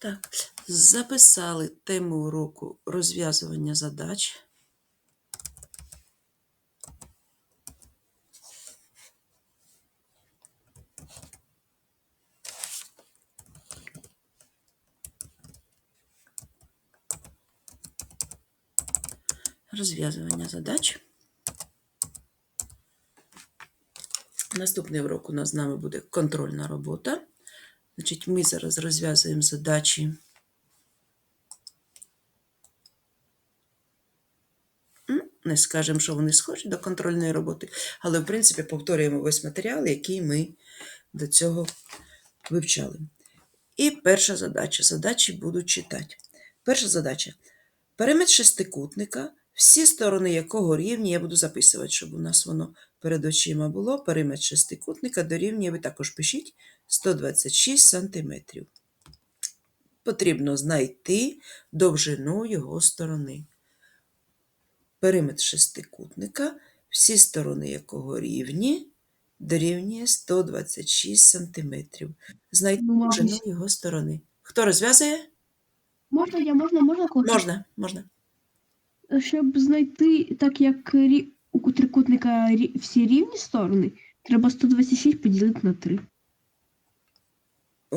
Так, записали тему уроку розв'язування задач. Розв'язування задач. Наступний урок у нас з нами буде контрольна робота. Значить, ми зараз розв'язуємо задачі. Не скажемо, що вони схожі до контрольної роботи, але в принципі повторюємо весь матеріал, який ми до цього вивчали. І перша задача. Задачі будуть читати. Перша задача. Периметр шестикутника, всі сторони якого рівні, я буду записувати, щоб у нас воно перед очима було. Периметр шестикутника дорівнює, ви також пишіть, 126 см. Потрібно знайти довжину його сторони. Периметр шестикутника, всі сторони якого рівні, дорівнює 126 см. Знайти Ну, довжину його сторони. Хто розв'язує? Можна я, можна, можна когось? Можна, можна. Щоб знайти, так як у трикутника всі рівні сторони, треба 126 поділити на 3. О,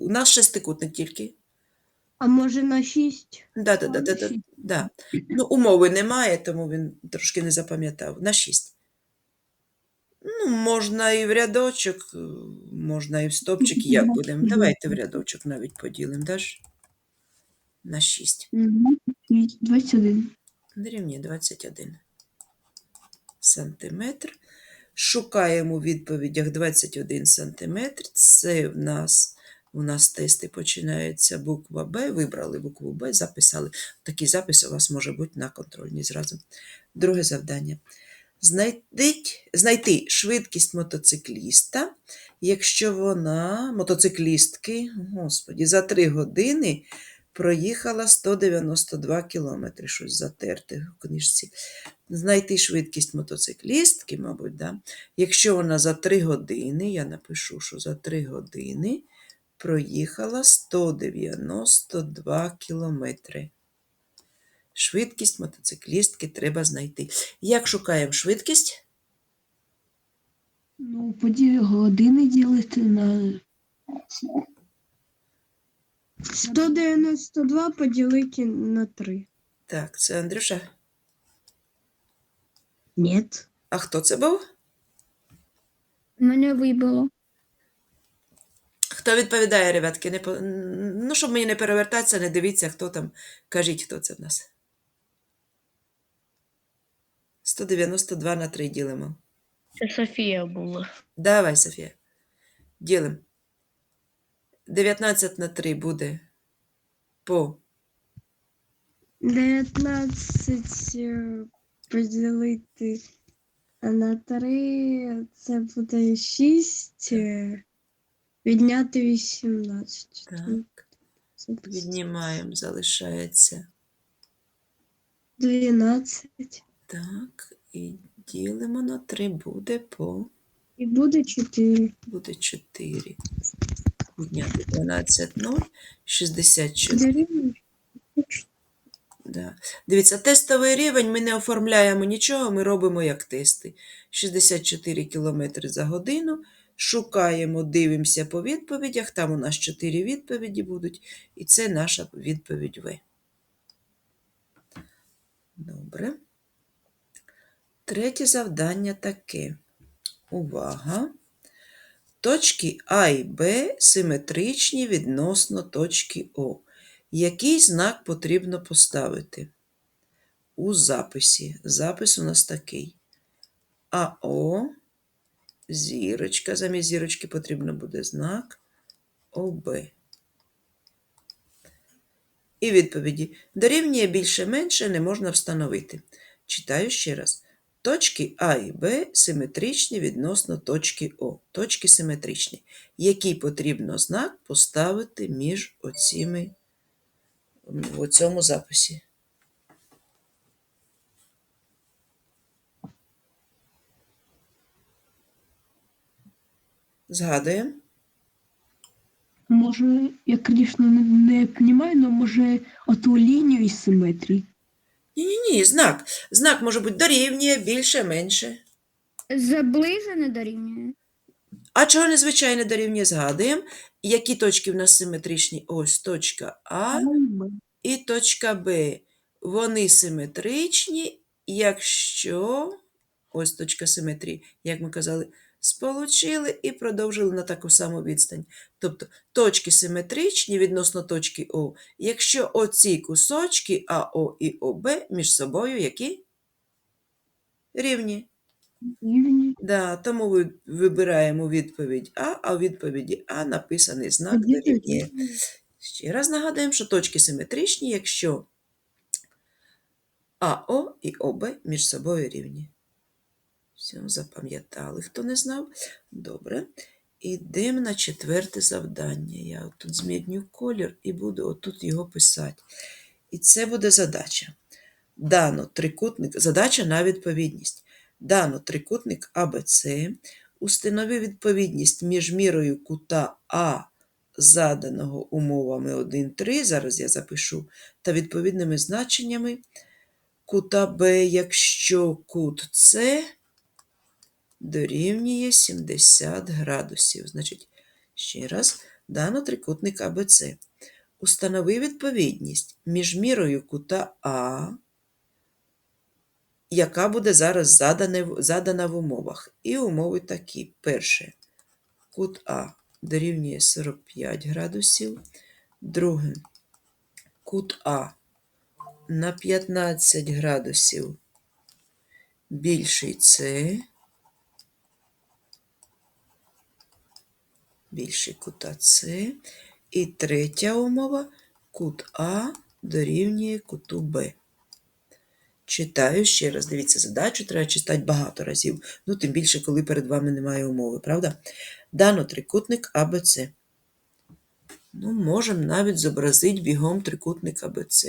У нас шестикутник тільки. А може на 6? Да, да, да, да, да, да. Ну, умови немає, тому він трошки не запам'ятав. На 6. Ну, можна і в рядочок, е, можна і в стопчик. Як будемо? Давайте в рядочок навіть поділимо. Даш? На 6. 21. Дорівнює 21 сантиметр. Шукаємо у відповідях 21 сантиметр. Це в нас, у нас тести починаються буква Б. Вибрали букву Б, записали. Такий запис у вас може бути на контрольній зразу. Друге завдання. Знайдіть, знайти швидкість мотоцикліста, якщо вона, мотоциклістки, господі, за 3 години проїхала 192 кілометри, щось затерте в книжці. Знайти швидкість мотоциклістки, мабуть, да? якщо вона за 3 години, я напишу, що за 3 години проїхала 192 кілометри. Швидкість мотоциклістки треба знайти. Як шукаємо швидкість? Ну, поділ години ділити на 192 поділити на 3. Так, це Андрюша. Ні. А хто це був? Мене вибило. Хто відповідає, ребятки? Не по... Ну, щоб мені не перевертатися, не дивіться, хто там. Кажіть, хто це в нас. 192 на 3 ділимо. Це Софія була. Давай, Софія. Ділимо. 19 на 3 буде по 19 е, поділити на 3, це буде 6, відняти 18. так. Віднімаємо, залишається. 12. Так, і ділимо на 3 буде по І буде 4. буде 4. Відняти 12 0, 64. Да. Дивіться, тестовий рівень ми не оформляємо нічого, ми робимо як тести. 64 км за годину. Шукаємо, дивимося по відповідях. Там у нас 4 відповіді будуть, і це наша відповідь В. Добре. Третє завдання таке. Увага! Точки А і Б симетричні відносно точки О. Який знак потрібно поставити? У записі. Запис у нас такий. АО, зірочка. Замість зірочки потрібно буде знак ОБ. І відповіді. Дорівнює більше-менше не можна встановити. Читаю ще раз. Точки А і Б симетричні відносно точки О. Точки симетричні. Який потрібно знак поставити між оціми в цьому записі. Згадуємо. Може, я, звісно, не, розумію, але може оту лінію із симетрії. Ні-ні-ні, знак. Знак може бути дорівнює, більше, менше. Заближене дорівнює. А чого незвичайне дорівнює? Згадуємо, які точки в нас симетричні. Ось точка А і точка Б. Вони симетричні, якщо ось точка симетрії, як ми казали, сполучили і продовжили на таку саму відстань. Тобто точки симетричні відносно точки О, якщо оці кусочки АО і ОБ між собою які? Рівні. Рівні. Да, тому ви вибираємо відповідь А, а у відповіді А написаний знак дорівнює. Ще раз нагадуємо, що точки симетричні, якщо АО і ОБ між собою рівні. Все, запам'ятали, хто не знав. Добре. Ідемо на четверте завдання. Я тут зміню колір і буду отут його писати. І це буде задача. Дано трикутник, задача на відповідність. Дано трикутник АБЦ. Установи відповідність між мірою кута А заданого умовами 1,3, зараз я запишу, та відповідними значеннями кута Б, якщо кут С дорівнює 70 градусів. Значить, ще раз, дано трикутник АБЦ. Установи відповідність між мірою кута А, яка буде зараз задана в умовах. І умови такі. Перше, кут А дорівнює 45 градусів. Друге, кут А на 15 градусів більший С. Більший кута С. І третя умова кут А дорівнює куту Б. Читаю ще раз. Дивіться, задачу треба читати багато разів. Ну, тим більше, коли перед вами немає умови, правда? Дано трикутник АБЦ. Ну, можемо навіть зобразити бігом трикутник АБЦ.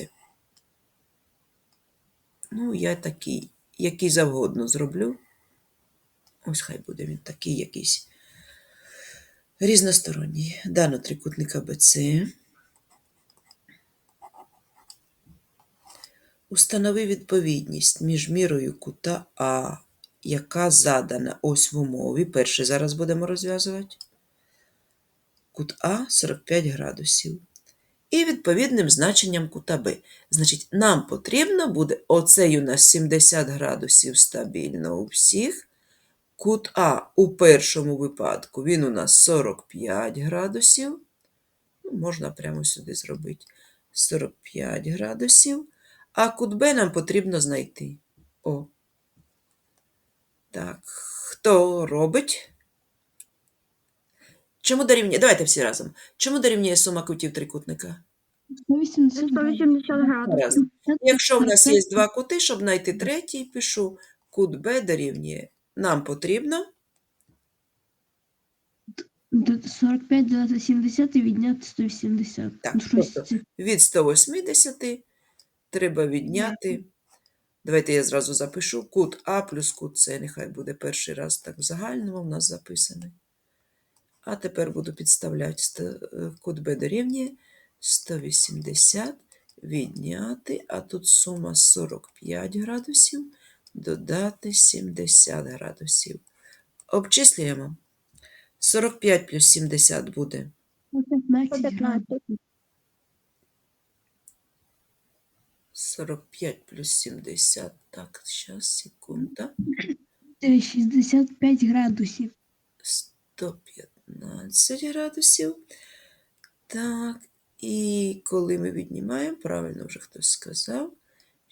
Ну, я такий, який завгодно зроблю. Ось хай буде він такий якийсь різносторонній. Дано трикутник АБЦ. Установи відповідність між мірою кута А, яка задана ось в умові. Перше зараз будемо розв'язувати. Кут А 45 градусів. І відповідним значенням кута Б. Значить, нам потрібно буде оцей у нас 70 градусів стабільно у всіх. Кут А у першому випадку він у нас 45 градусів. Ну, можна прямо сюди зробити 45 градусів. А кут Б нам потрібно знайти. О. Так, хто робить? Чому дорівнює? Давайте всі разом. Чому дорівнює сума кутів трикутника? 180 180 градусів. Якщо в нас є два кути, щоб знайти третій, пишу кут Б дорівнює. Нам потрібно 45 додати 70 і відняти 180. Так, Ну, тобто від 180 треба відняти. Давайте я зразу запишу кут А плюс кут С. Нехай буде перший раз так в загальному в нас записаний. А тепер буду підставляти е, кут Б дорівнює 180 відняти, а тут сума 45 градусів, додати 70 градусів. Обчислюємо. 45 плюс 70 буде 115 градусів. 115. 45 плюс 70. Так, зараз, секунда. 65 градусів. 115 градусів. Так, і коли ми віднімаємо, правильно вже хтось сказав,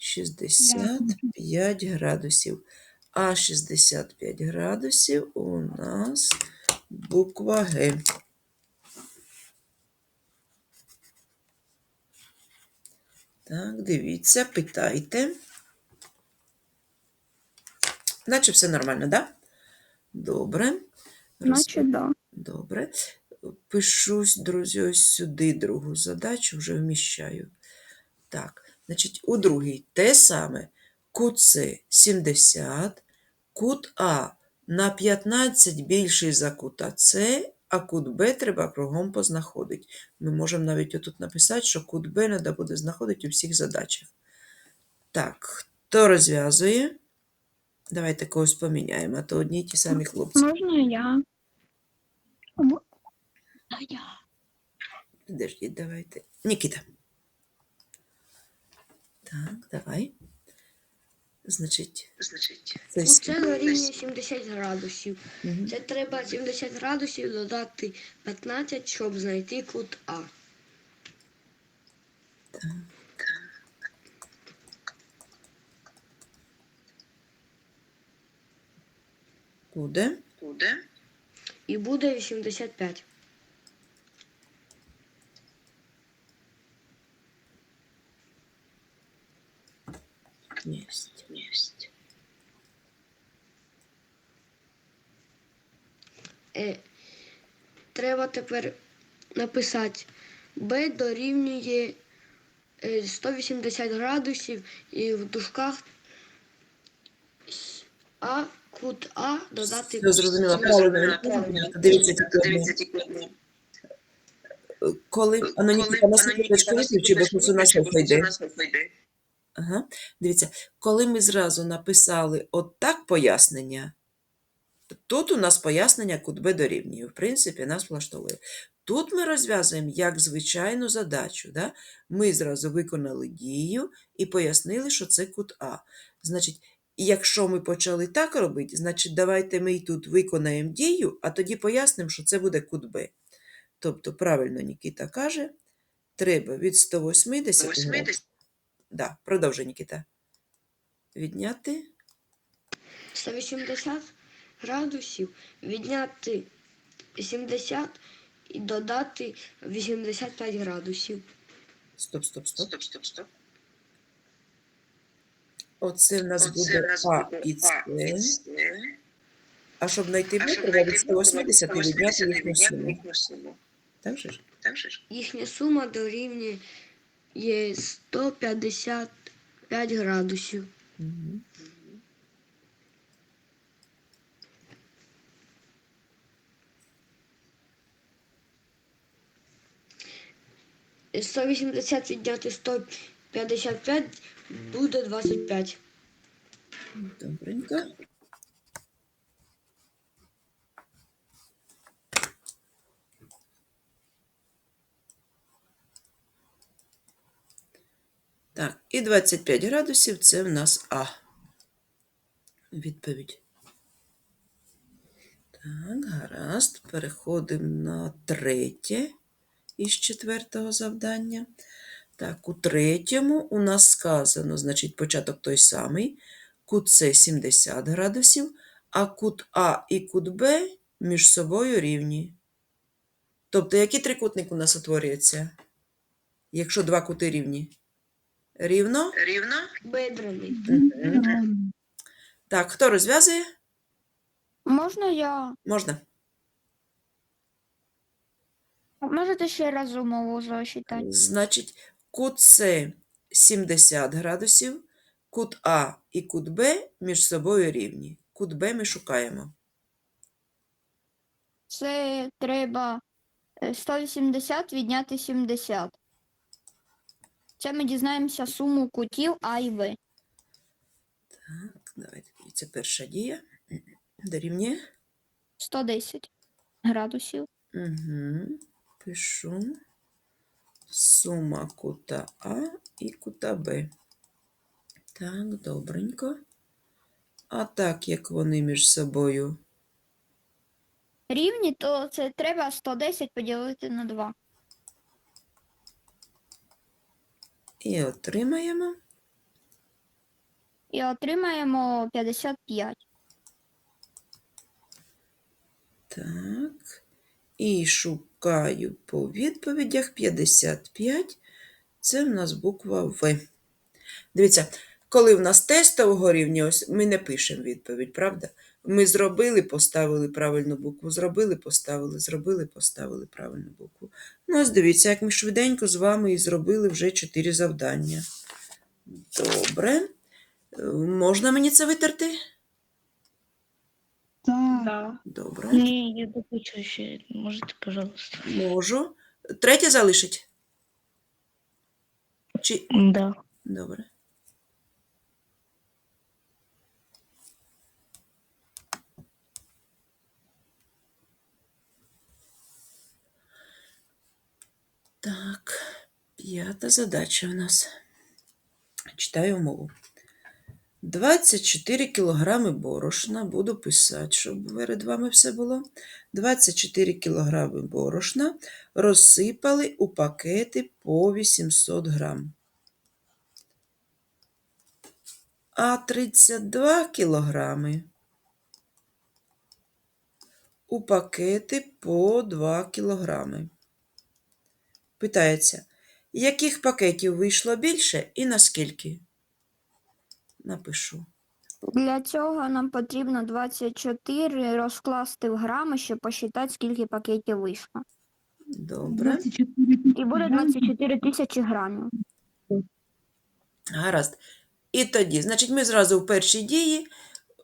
65 градусів. А 65 градусів у нас буква Г. Так, дивіться, питайте. Наче все нормально, так? Да? Добре. Наче да. Добре. Пишу, друзі, ось сюди другу задачу, вже вміщаю. Так, значить, у другій те саме. Кут С 70, кут А на 15 більший за кута С, а кут Б треба кругом познаходити. Ми можемо навіть отут написати, що кут Б треба буде знаходити у всіх задачах. Так, хто розв'язує? Давайте когось поміняємо, а то одні й ті самі хлопці. Можна я? А я. Подождіть, давайте. Нікіта. Так, давай. Значить, це Ну, скільки? Це дорівнює 70 градусів. Мгм. Це треба 70 градусів додати 15, щоб знайти кут А. буде. І буде 85. Єсть. Е, треба тепер написати Б дорівнює е, 180 градусів і в дужках А, кут А додати. Все зрозуміло, правильно. Дивіться тільки одне. Коли, а ну, на секундочку виключи, бо щось у нас не йде. Ага. Дивіться, коли ми зразу написали отак пояснення, тут у нас пояснення кут Б дорівнює. В принципі, нас влаштовує. Тут ми розв'язуємо як звичайну задачу. Да? Ми зразу виконали дію і пояснили, що це кут А. Значить, якщо ми почали так робити, значить давайте ми тут виконаємо дію, а тоді пояснимо, що це буде кут Б. Тобто, правильно Нікіта каже, треба від 180 градусів Да, продовжуй, Нікіта. Відняти 180 градусів, відняти 70 і додати 85 градусів. Стоп, стоп, стоп. Стоп, стоп, стоп. Оце в нас буде А і С. А щоб знайти Б, треба від 180 і відняти їхню суму. Так же ж? Їхня сума дорівнює є 155 градусів. Угу. Е, 180 відняти 155 буде 25. Добренько. Так, і 25 градусів це в нас А. Відповідь. Так, гаразд. Переходимо на третє із четвертого завдання. Так, у третьому у нас сказано, значить, початок той самий. Кут С 70 градусів, а кут А і кут Б між собою рівні. Тобто, який трикутник у нас утворюється? Якщо два кути рівні? Рівно? Бедрений. Мгм. Так, хто розв'язує? Можна я? Можна. Можете ще раз умову зачитати? Значить, кут С 70 градусів, кут А і кут Б між собою рівні. Кут Б ми шукаємо. Це треба е, 180 відняти 70. Це ми дізнаємося суму кутів А і В. Так, давайте. Це перша дія. Дорівнює. 110 градусів. Угу. Пишу. Сума кута А і кута Б. Так, добренько. А так, як вони між собою Рівні, то це треба 110 поділити на 2. І отримаємо. І отримаємо 55. Так. І шукаю по відповідях 55. Це в нас буква В. Дивіться, коли в нас тестового рівня, ось ми не пишемо відповідь, правда? Ми зробили, поставили правильну букву, зробили, поставили, зробили, поставили правильну букву. Ну, ось дивіться, як ми швиденько з вами і зробили вже 4 завдання. Добре. Можна мені це витерти? Да. Добре. Ні, я допишу ще. Можете, пожалуйста. Можу. Третє залишить? Чи... Да. Добре. Так, п'ята задача у нас. Читаю умову. 24 кілограми борошна, буду писати, щоб перед вами все було. 24 кілограми борошна розсипали у пакети по 800 грам. А 32 кілограми у пакети по 2 кілограми. Питається, яких пакетів вийшло більше і наскільки? Напишу. Для цього нам потрібно 24 розкласти в грами, щоб посчитати, скільки пакетів вийшло. Добре. І буде 24 тисячі грамів. Гаразд. І тоді, значить, ми зразу в першій дії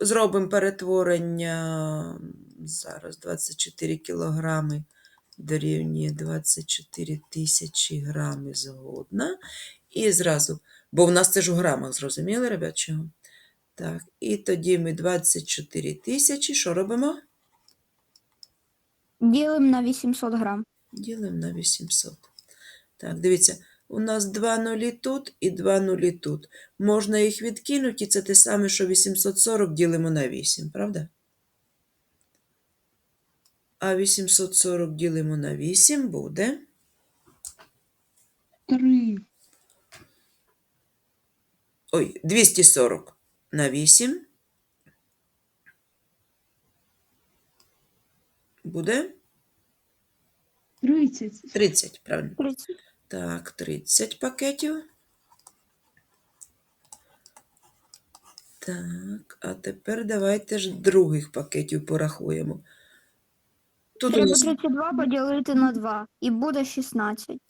зробимо перетворення. Зараз 24 кілограми дорівнює 24 тисячі грами згодна. І зразу, бо в нас це ж у грамах, зрозуміли, ребят, чого? Так, і тоді ми 24 тисячі, що робимо? Ділимо на 800 грам. Ділимо на 800. Так, дивіться, у нас два нулі тут і два нулі тут. Можна їх відкинути, і це те саме, що 840 ділимо на 8, правда? А 840 ділимо на 8 буде 3. ой, 240 на 8 буде 30. 30, правильно? 30. Так, 30 пакетів. Так, а тепер давайте ж других пакетів порахуємо. Тут у Треба нас 32 поділити на 2. І буде 16.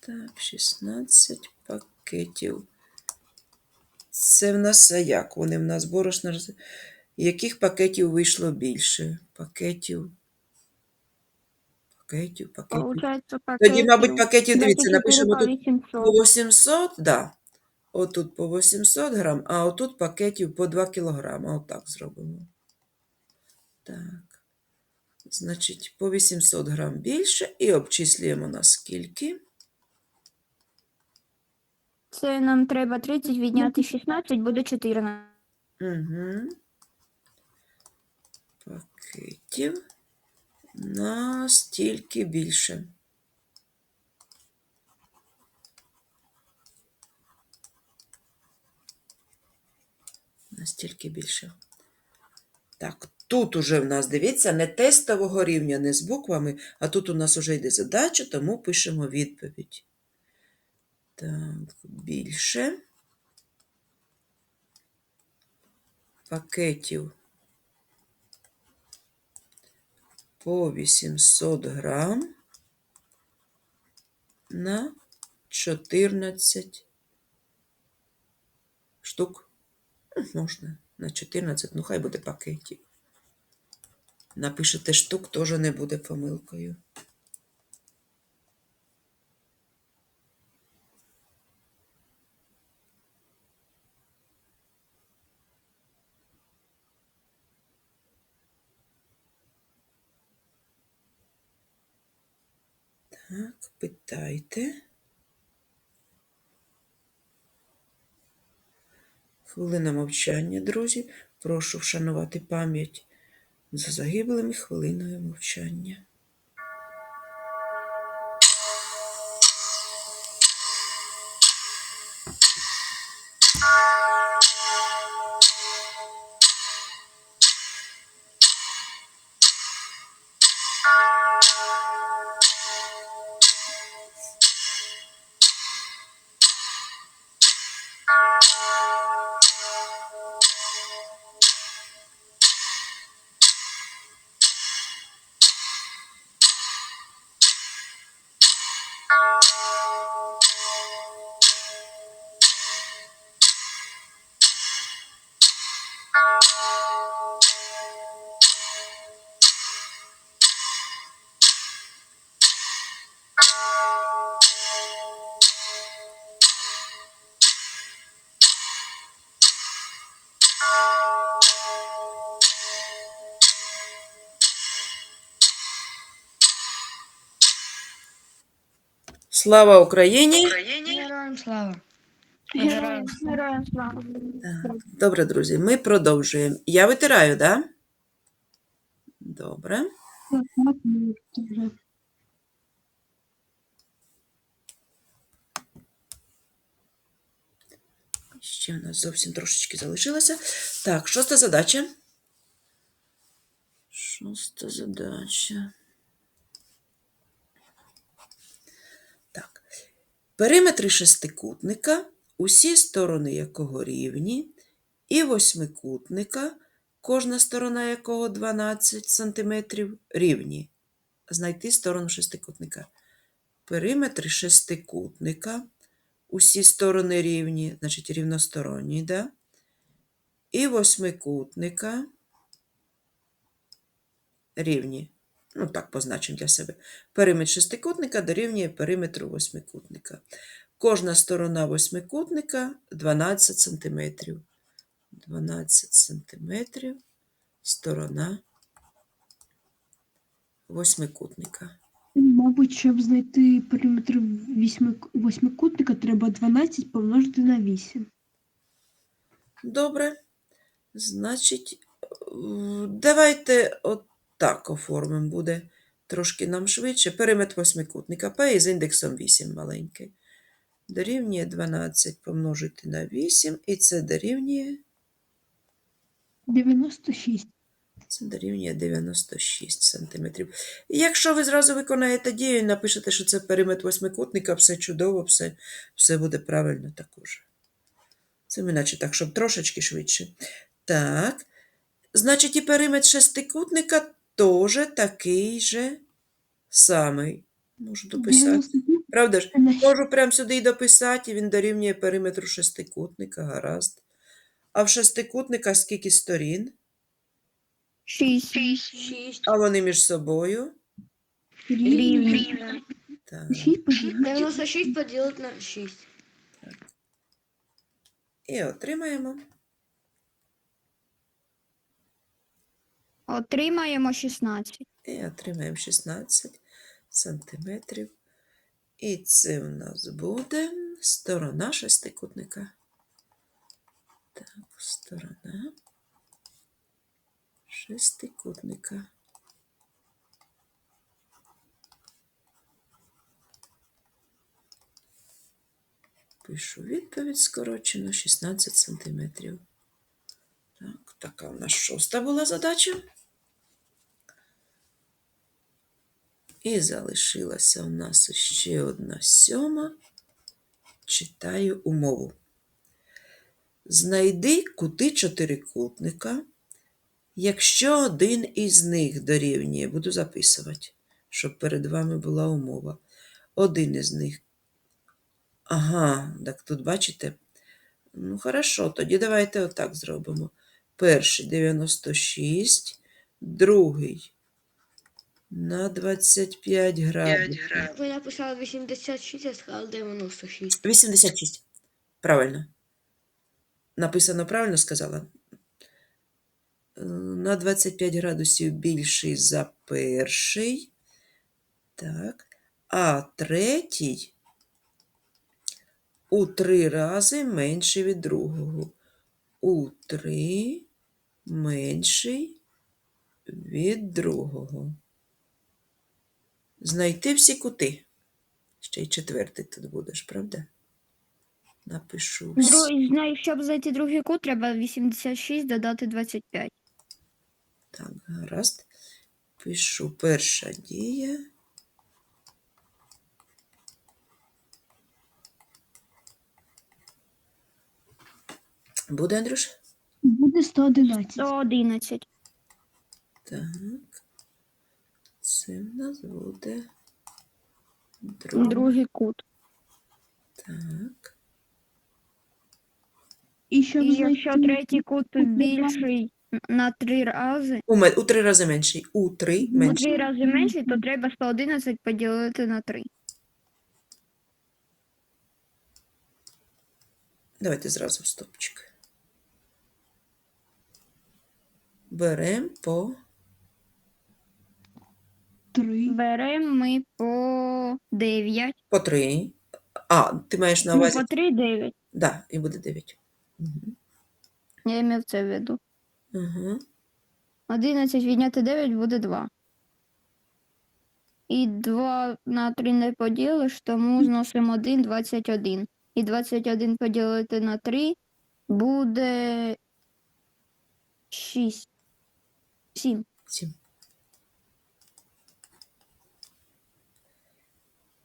так, 16 пакетів. Це в нас а як? Вони в нас борошна. роз- Яких пакетів вийшло більше? Пакетів. Пакетів, пакетів. Получається Тоді, мабуть, пакетів пакетів, дивіться, напишемо тут 800. По 800, да. Отут по 800 грам, а отут пакетів по 2 кілограма. Отак зробимо. Так. Значить, по 800 грам більше і обчислюємо на скільки. Це нам треба 30 відняти 16, буде 14. Угу. Пакетів на стільки більше. Настільки більше. Так, тут уже в нас, дивіться, не тестового рівня, не з буквами, а тут у нас уже йде задача, тому пишемо відповідь. Так, більше. Пакетів по 800 грам на 14 штук. Можна на 14, ну хай буде пакетів. Напишете штук, теж не буде помилкою. Так, питайте. Хвилина мовчання, друзі. Прошу вшанувати пам'ять за загиблими хвилиною мовчання. Слава Україні! Героям слава. Героям слава. Так, Добре, друзі, ми продовжуємо. Я витираю, так? Да? Добре. Ще в нас зовсім трошечки залишилося. Так, шоста задача. Шоста задача. Так. Периметри шестикутника, усі сторони якого рівні, і восьмикутника, кожна сторона якого 12 см, рівні. Знайти сторону шестикутника. Периметри шестикутника, усі сторони рівні, значить рівносторонні, да? і восьмикутника рівні. Ну, так позначимо для себе. Периметр шестикутника дорівнює периметру восьмикутника. Кожна сторона восьмикутника 12 см. 12 см сторона восьмикутника. Мабуть, щоб знайти периметр восьмикутника, треба 12 помножити на 8. Добре. Значить, давайте отак оформимо. Буде трошки нам швидше. Периметр восьмикутника P із індексом 8 маленький. Дорівнює 12 помножити на 8, і це дорівнює, 96. це дорівнює 96 см. Якщо ви зразу виконаєте дію і напишете, що це периметр восьмикутника, все чудово, все, все буде правильно також. Це ми наче так, щоб трошечки швидше. Так. Значить, і периметр шестикутника теж такий же самий. Можу дописати. Правда ж? Можу прямо сюди і дописати, і він дорівнює периметру шестикутника, гаразд. А в шестикутника скільки сторін? Шість. Шість. А вони між собою? рівні. Так. 96 поділити на 6. І отримаємо. Отримаємо 16. І отримаємо 16 сантиметрів. І це в нас буде сторона шестикутника. Так, сторона шестикутника. Пишу відповідь скорочено 16 сантиметрів. Так, така у нас шоста була задача. І залишилася у нас ще одна сьома. Читаю умову. Знайди кути чотирикутника, якщо один із них дорівнює, буду записувати, щоб перед вами була умова. Один із них. Ага, так тут бачите? Ну, хорошо, тоді давайте отак зробимо. Перший 96, другий на 25 градусів. Ви написали 86, я сказала 96. 86. Правильно. Написано правильно сказала? На 25 градусів більший за перший. Так. А третій у три рази менший від другого. У три менший від другого. Знайти всі кути. Ще й четвертий тут будеш, правда? Напишу. Друг... знаю, Щоб знайти другий кут, треба 86 додати 25. Так, гаразд. Пишу перша дія. Буде, Андрюш? Буде 111. 111. Так. Це в нас буде друг. Другий кут. Так. І щоб І якщо третій кут більший на 3 рази, У, ме- у три рази менший. У три у менший. 3 рази менший, то треба 111 поділити на 3. Давайте зразу в стопчик. Беремо по 3. Беремо ми по 9. По 3. А, ти маєш на Ну, увазі? по 3 9. Да, і буде 9. Угу. Я ім'я це веду. Угу. 11 відняти 9 буде 2. І 2 на 3 не поділиш, тому зносимо 1, 21. І 21 поділити на 3 буде 6. 7. 7.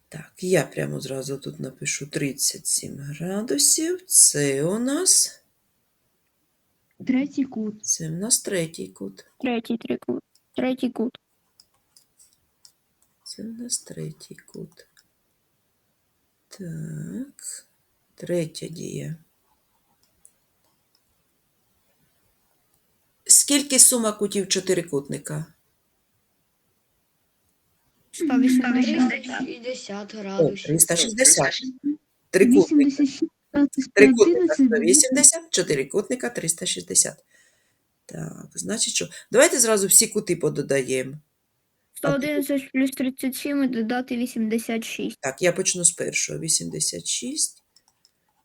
Так, я прямо зразу тут напишу 37 градусів. Це у нас, Третій кут. це у нас третій кут. Третій трикут. Третій кут. Це у нас третій кут. Так, третя дія. Скільки сума кутів чотирикутника? 180. 360 О, градусів. 360. Трикутника. 86 додати Трикутника 111 буде 180, чотирикутника 360. Так, значить що? Давайте зразу всі кути пододаємо. 111 плюс 37 і додати 86. Так, я почну з першого. 86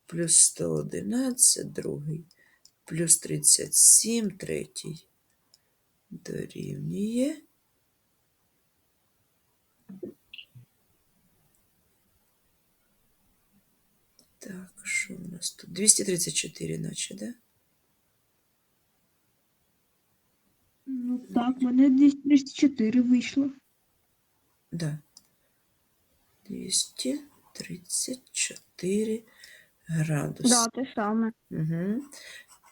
плюс 111, другий, плюс 37, третій. Дорівнює. Так, що у нас тут? 234, наче, да? Ну так, в мене десь 34 вийшло. Да. 234 градуси. Да, те саме. Угу.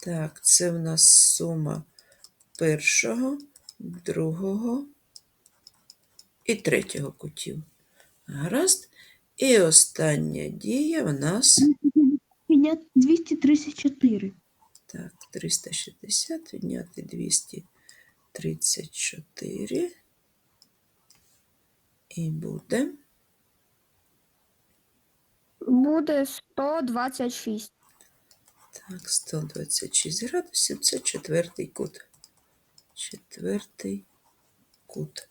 Так, це в нас сума першого, другого і третього кутів. Гаразд. І остання дія в нас Підняти 234. так, 360 відняти 234. І буде Буде 126. Так, 126 градусів це четвертий кут. Четвертий кут.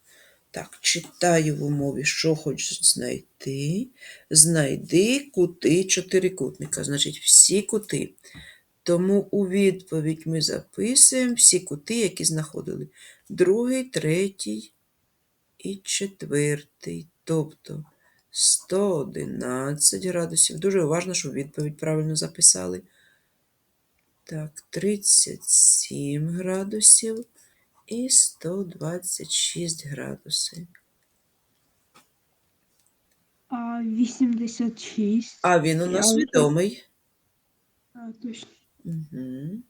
Так, читаю в умові, що хочуть знайти. Знайди кути чотирикутника, значить всі кути. Тому у відповідь ми записуємо всі кути, які знаходили. Другий, третій і четвертий. Тобто 111 градусів. Дуже уважно, щоб відповідь правильно записали. Так, 37 градусів і 126 градусів. А 86. А він у нас Я- відомий. А, точно. Угу.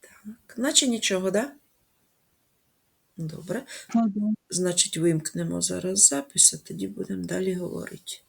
Так, наче нічого, да? Добре. Ага. Значить, вимкнемо зараз запис, а тоді будемо далі говорити.